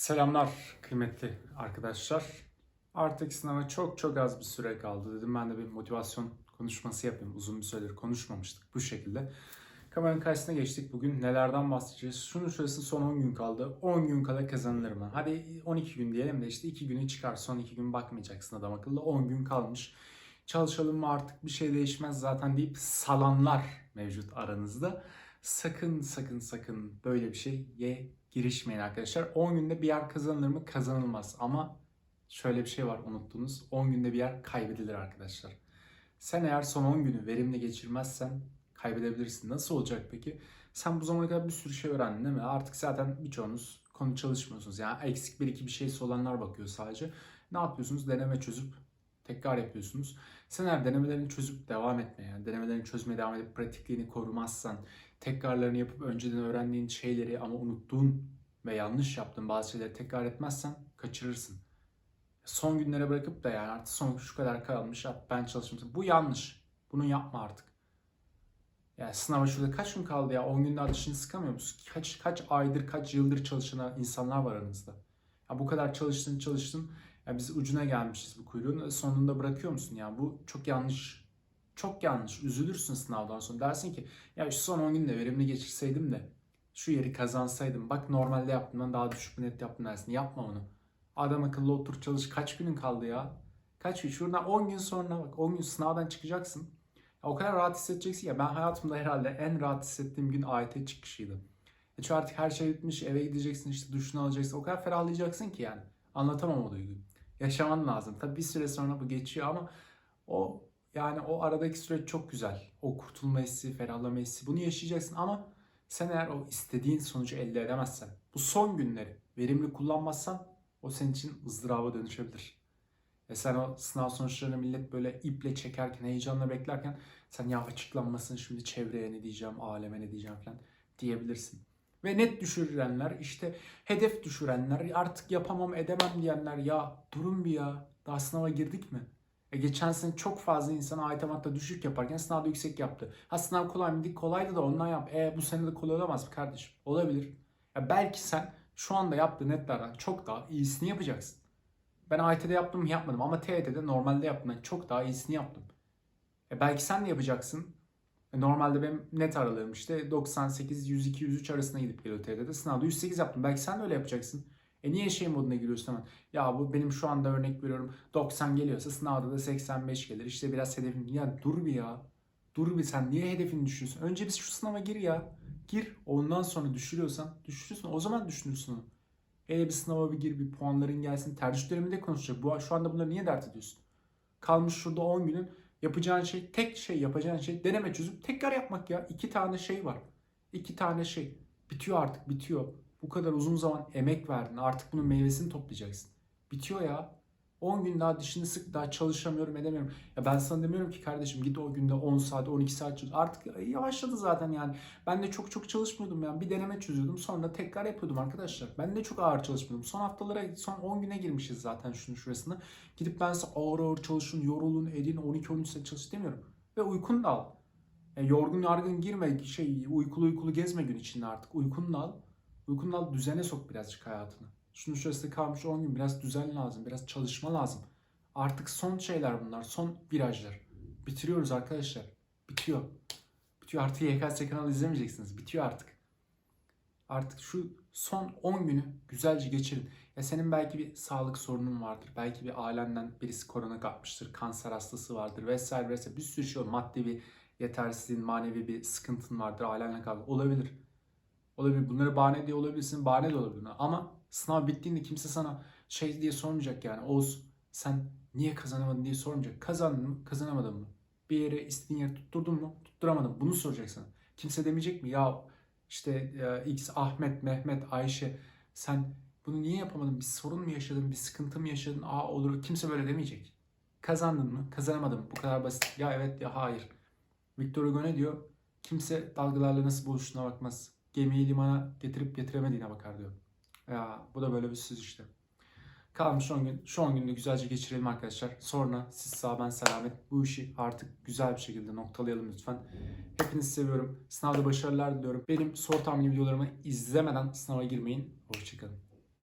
Selamlar kıymetli arkadaşlar. Artık sınava çok çok az bir süre kaldı dedim. Ben de bir motivasyon konuşması yapayım. Uzun bir süredir konuşmamıştık bu şekilde. Kameranın karşısına geçtik. Bugün nelerden bahsedeceğiz? Şunun şurası son 10 gün kaldı. 10 gün kala kazanılır mı? Hadi 12 gün diyelim de işte 2 günü çıkar. Son 2 gün bakmayacaksın adam akıllı. 10 gün kalmış. Çalışalım mı artık bir şey değişmez zaten deyip salanlar mevcut aranızda. Sakın sakın sakın böyle bir şeye girişmeyin arkadaşlar. 10 günde bir yer kazanılır mı? Kazanılmaz. Ama şöyle bir şey var unuttunuz. 10 günde bir yer kaybedilir arkadaşlar. Sen eğer son 10 günü verimli geçirmezsen kaybedebilirsin. Nasıl olacak peki? Sen bu zamana kadar bir sürü şey öğrendin değil mi? Artık zaten birçoğunuz konu çalışmıyorsunuz. Yani eksik bir iki bir şeysi olanlar bakıyor sadece. Ne yapıyorsunuz? Deneme çözüp tekrar yapıyorsunuz. Sen eğer denemelerini çözüp devam etmeye, yani denemelerini çözmeye devam edip pratikliğini korumazsan, tekrarlarını yapıp önceden öğrendiğin şeyleri ama unuttuğun ve yanlış yaptığın bazı şeyleri tekrar etmezsen kaçırırsın. Son günlere bırakıp da yani artık son şu kadar kalmış ben çalışmışım. Bu yanlış. Bunu yapma artık. Yani sınava şurada kaç gün kaldı ya? 10 günde dişini sıkamıyor musun? Kaç kaç aydır, kaç yıldır çalışan insanlar var aranızda. Ya bu kadar çalıştın çalıştın. Ya biz ucuna gelmişiz bu kuyruğun. Sonunda bırakıyor musun ya? Bu çok yanlış. Çok yanlış. Üzülürsün sınavdan sonra. Dersin ki ya şu son 10 günde verimli geçirseydim de şu yeri kazansaydım. Bak normalde yaptığımdan daha düşük bir net yaptım dersin. Yapma onu. Adam akıllı otur çalış. Kaç günün kaldı ya? Kaç gün? Şuradan 10 gün sonra bak 10 gün sınavdan çıkacaksın. Ya o kadar rahat hissedeceksin ya. Ben hayatımda herhalde en rahat hissettiğim gün AYT çıkışıydı. E çünkü artık her şey bitmiş. Eve gideceksin işte duşunu alacaksın. O kadar ferahlayacaksın ki yani. Anlatamam o duyguyu. Yaşaman lazım. Tabii bir süre sonra bu geçiyor ama o yani o aradaki süreç çok güzel. O kurtulma hissi, ferahlama hissi. Bunu yaşayacaksın ama sen eğer o istediğin sonucu elde edemezsen, bu son günleri verimli kullanmazsan o senin için ızdıraba dönüşebilir. E sen o sınav sonuçlarını millet böyle iple çekerken, heyecanla beklerken sen ya açıklanmasın şimdi çevreye ne diyeceğim, aleme ne diyeceğim falan diyebilirsin. Ve net düşürenler, işte hedef düşürenler, artık yapamam edemem diyenler ya durun bir ya daha sınava girdik mi? E geçen sene çok fazla insan AYT matematikte düşük yaparken sınavda yüksek yaptı. Ha sınav kolay mıydı? Kolaydı da ondan yap. E bu sene de kolay olamaz mı kardeşim? Olabilir. Ya belki sen şu anda yaptığın netlerden çok daha iyisini yapacaksın. Ben AYT'de yaptım yapmadım ama TYT'de normalde yaptım. Ben çok daha iyisini yaptım. E belki sen de yapacaksın. E normalde benim net aralığım işte 98, 102, 103 arasında gidip geliyor TYT'de. Sınavda 108 yaptım. Belki sen de öyle yapacaksın. E niye şey moduna giriyorsun hemen? Ya bu benim şu anda örnek veriyorum 90 geliyorsa sınavda da 85 gelir. İşte biraz hedefim. Ya dur bir ya. Dur bir sen niye hedefini düşürüyorsun? Önce biz şu sınava gir ya. Gir. Ondan sonra düşürüyorsan düşürürsün. O zaman düşünürsün onu. Hele bir sınava bir gir bir puanların gelsin. Tercih döneminde konuşacak. Bu, şu anda bunları niye dert ediyorsun? Kalmış şurada 10 günün yapacağın şey tek şey yapacağın şey deneme çözüp tekrar yapmak ya. İki tane şey var. İki tane şey. Bitiyor artık bitiyor. Bu kadar uzun zaman emek verdin. Artık bunun meyvesini toplayacaksın. Bitiyor ya. 10 gün daha dişini sık daha çalışamıyorum edemiyorum. Ya ben sana demiyorum ki kardeşim git o günde 10 saat 12 saat çalış. Artık yavaşladı zaten yani. Ben de çok çok çalışmıyordum yani. Bir deneme çözüyordum sonra tekrar yapıyordum arkadaşlar. Ben de çok ağır çalışmıyordum. Son haftalara son 10 güne girmişiz zaten şunun şurasında. Gidip ben size ağır ağır çalışın, yorulun, edin 12-13 saat çalış demiyorum. Ve uykunu da al. Yani yorgun yargın girme şey uykulu uykulu gezme gün içinde artık. Uykunu da al. Uykunu da al düzene sok birazcık hayatını. Şunun şurası kalmış 10 gün biraz düzen lazım, biraz çalışma lazım. Artık son şeyler bunlar, son virajlar. Bitiriyoruz arkadaşlar. Bitiyor. Bitiyor artık YKS kanalı izlemeyeceksiniz. Bitiyor artık. Artık şu son 10 günü güzelce geçirin. Ya senin belki bir sağlık sorunun vardır. Belki bir ailenden birisi korona kapmıştır. Kanser hastası vardır vesaire vesaire. Bir sürü şey olur. Maddi bir yetersizliğin, manevi bir sıkıntın vardır. Ailenle kavga. Olabilir. Olabilir. Bunları bahane diye olabilirsin. Bahane de olabilir. Ama sınav bittiğinde kimse sana şey diye sormayacak yani. Oğuz sen niye kazanamadın diye sormayacak. Kazandın mı? Kazanamadın mı? Bir yere istediğin yere tutturdun mu? Tutturamadın. Bunu soracak sana. Kimse demeyecek mi? Ya işte e, X Ahmet, Mehmet, Ayşe sen bunu niye yapamadın? Bir sorun mu yaşadın? Bir sıkıntı mı yaşadın? Aa olur. Kimse böyle demeyecek. Kazandın mı? Kazanamadın mı? Bu kadar basit. Ya evet ya hayır. Victor Hugo ne diyor? Kimse dalgalarla nasıl buluştuğuna bakmaz. Gemiyi limana getirip getiremediğine bakar diyor. Ya bu da böyle bir söz işte. Kalmış 10 gün. Şu 10 günde güzelce geçirelim arkadaşlar. Sonra siz sağ ben selamet. Bu işi artık güzel bir şekilde noktalayalım lütfen. Hepinizi seviyorum. Sınavda başarılar diliyorum. Benim soru tahmini videolarımı izlemeden sınava girmeyin. Hoşçakalın.